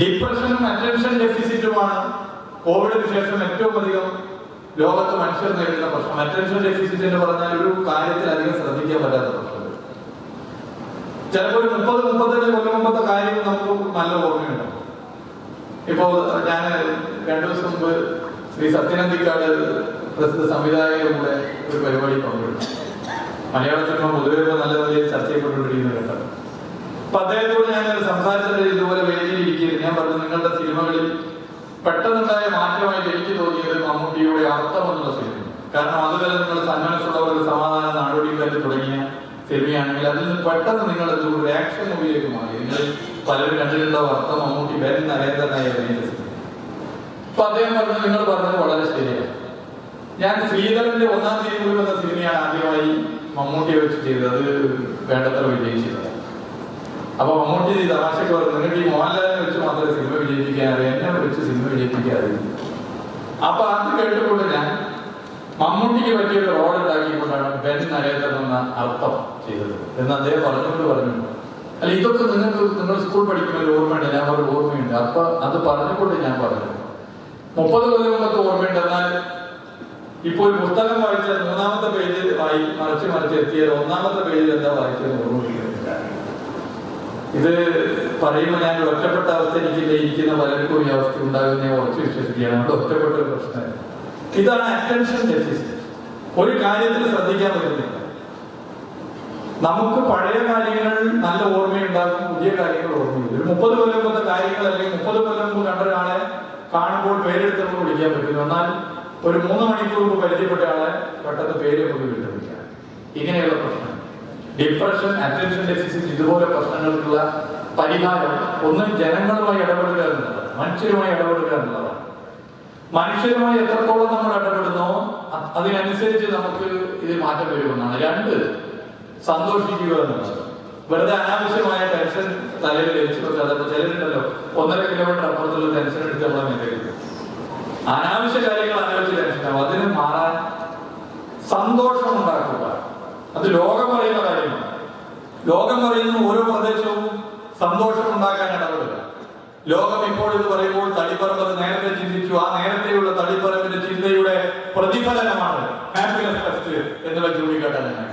ഡിപ്രഷനും attention ഡെഫിസിറ്റുമാണ് കോവിഡിന് ശേഷം ഏറ്റവും അധികം ലോകത്ത് മനുഷ്യർ നേരിടുന്ന പ്രശ്നം. അറ്റൻഷൻ ഡെഫിസിറ്റ് എന്ന് പറഞ്ഞാൽ ഒരു കാര്യത്തിൽ അധികം ശ്രദ്ധിക്കാൻ പറ്റാത്ത പ്രശ്നം. ചിലപ്പോൾ ഒരു മുപ്പത് മുപ്പത്തഞ്ച് കൊല്ലം മുമ്പത്തെ കാര്യം നമുക്ക് നല്ല ഓർമ്മയുണ്ട്. ഇപ്പോ ഞാൻ രണ്ടു ദിവസം മുമ്പ് ശ്രീ സത്യനന്ദിക്കാട് പ്രസിദ്ധ സംവിധായകരുടെ ഒരു പരിപാടി പങ്കെടുത്തു. മലയാള സിനിമ പൊതുവെ നല്ല നിലയിൽ ചർച്ച ചെയ്യപ്പെട്ടുകൊണ്ടിരിക്കുന്ന ഘട്ടം. അപ്പൊ അദ്ദേഹത്തോട് ഞാൻ സംസാരിച്ചത് ഇതുപോലെ വേദിയിൽ ഇരിക്കുന്നത് ഞാൻ പറഞ്ഞു നിങ്ങളുടെ സിനിമകളിൽ പെട്ടെന്നുണ്ടായ മാറ്റമായിട്ട് എനിക്ക് തോന്നിയത് മമ്മൂട്ടിയുടെ അർത്ഥം എന്നുള്ള സിനിമ കാരണം അതുവരെ നിങ്ങൾ സന്മനസ്സുള്ളവർക്ക് സമാധാന നാടോടിക്കാരി തുടങ്ങിയ സിനിമയാണെങ്കിൽ അതിൽ നിന്ന് പെട്ടെന്ന് നിങ്ങൾ ഒരു റിയാക്ഷൻ മൂവിയിലേക്ക് മാറി. നിങ്ങൾ പലരും കണ്ടിട്ടുള്ള അർത്ഥം മമ്മൂട്ടി ബെൻ നരേന്ദ്രനായി അപ്പൊ അദ്ദേഹം പറഞ്ഞു നിങ്ങൾ പറഞ്ഞത് വളരെ ശരിയാണ്. ഞാൻ ശ്രീധരന്റെ ഒന്നാം തീയതി എന്ന സിനിമയാണ് ആദ്യമായി മമ്മൂട്ടിയെ വെച്ച് ചെയ്തത്. അത് വേണ്ടത്ര വിജയിച്ചില്ല. അപ്പൊ മമ്മൂട്ടി തമാശക്ക് പറഞ്ഞു നിങ്ങൾക്ക് ഈ മോഹൻലാലിനെ വെച്ച് മാത്രമേ സിനിമ വിജയിപ്പിക്കാൻ അറിയാം എന്നെ വെച്ച് സിനിമ അറിയില്ല അപ്പൊ അത് കേട്ടുകൊണ്ട് ഞാൻ മമ്മൂട്ടിക്ക് പറ്റിയ ഒരു റോൾ ഉണ്ടാക്കിക്കൊണ്ടാണ് ബെൻ നരേന്ദ്രൻ എന്ന അർത്ഥം ചെയ്തത്. എന്ന് അദ്ദേഹം പറഞ്ഞുകൊണ്ട് പറഞ്ഞു അല്ല ഇതൊക്കെ നിങ്ങൾക്ക് നിങ്ങൾ സ്കൂൾ പഠിക്കുമ്പോൾ ഓർമ്മയുണ്ട്. ഞാൻ ഒരു ഓർമ്മയുണ്ട്. അപ്പൊ അത് പറഞ്ഞുകൊണ്ട് ഞാൻ പറഞ്ഞു മുപ്പത് കൊല്ലം മുമ്പത്തെ ഓർമ്മയുണ്ട്. എന്നാൽ ഇപ്പോൾ ഒരു പുസ്തകം വായിച്ചാൽ മൂന്നാമത്തെ പേജിൽ വായി മറിച്ച് മറിച്ച് എത്തിയാൽ ഒന്നാമത്തെ പേജിൽ എന്താ വായിച്ചത് ഓർമ്മിക്കുന്നില്ല ഇത് പറയുമ്പോൾ ഞാൻ ഒറ്റപ്പെട്ട അവസ്ഥ എനിക്കില്ല ഇരിക്കുന്ന പലർക്കും ഈ അവസ്ഥ ഉണ്ടാകുന്ന ഉറച്ചു വിശ്വസിക്കുകയാണ്. നമ്മുടെ ഒറ്റപ്പെട്ട ഒരു പ്രശ്നം ഇതാണ് അറ്റൻഷൻ ഡെഫിസിറ്റ് ഒരു കാര്യത്തിൽ ശ്രദ്ധിക്കാൻ പറ്റുന്നില്ല. നമുക്ക് പഴയ കാര്യങ്ങൾ നല്ല ഓർമ്മയുണ്ടാകും പുതിയ കാര്യങ്ങൾ ഓർമ്മയുണ്ട്. ഒരു മുപ്പത് കൊല്ലം മുമ്പത്തെ കാര്യങ്ങൾ അല്ലെങ്കിൽ മുപ്പത് കൊല്ലം മുമ്പ് കണ്ട ഒരാളെ കാണുമ്പോൾ പേരെടുത്ത് നമുക്ക് വിളിക്കാൻ പറ്റും. എന്നാൽ ഒരു മൂന്ന് മണിക്കൂർ മുമ്പ് പരിചയപ്പെട്ട ആളെ പെട്ടെന്ന് പേര് നമുക്ക് വിട്ടുപിടിക്കാം ഇങ്ങനെയുള്ള പ്രശ്നം ഡിപ്രഷൻ അറ്റൻഷൻ ഡെഫിസിറ്റ് ഇതുപോലെ പ്രശ്നങ്ങൾക്കുള്ള പരിഹാരം ഒന്ന് ജനങ്ങളുമായി ഇടപെടുക എന്നുള്ളതാണ്. മനുഷ്യരുമായി ഇടപെടുക എന്നുള്ളതാണ്. മനുഷ്യരുമായി എത്രത്തോളം നമ്മൾ ഇടപെടുന്നോ അതിനനുസരിച്ച് നമുക്ക് ഇത് മാറ്റം വരുമെന്നാണ്. രണ്ട് സന്തോഷിക്കുക എന്നുള്ളത്. വെറുതെ അനാവശ്യമായ ടെൻഷൻ തലയിൽ ലഭിച്ചു അതൊക്കെ ചിലരുണ്ടല്ലോ ഒന്നര കിലോമീറ്റർ അപ്പുറത്തുള്ള ടെൻഷൻ എടുത്ത് നമ്മളെ മേലേക്ക് അനാവശ്യ കാര്യങ്ങൾ അനാവശ്യ ടെൻഷൻ ആവും. അതിന് മാറാൻ സന്തോഷം ഉണ്ടാക്കുക അത് ലോകം പറയുന്ന കാര്യമാണ്. ലോകം പറയുന്ന ഓരോ പ്രദേശവും സന്തോഷം ഉണ്ടാക്കാൻ ഇടപെടുക. ലോകം ഇപ്പോൾ ഇത് പറയുമ്പോൾ തളിപ്പറമ്പ് അത് നേരത്തെ ചിന്തിച്ചു. ആ നേരത്തെയുള്ള തളിപ്പറമ്പിന്റെ ചിന്തയുടെ പ്രതിഫലനമാണ് ഹാപ്പിനെസ് ഫെസ്റ്റ് എന്നുള്ള ചൂണ്ടിക്കാട്ടാൻ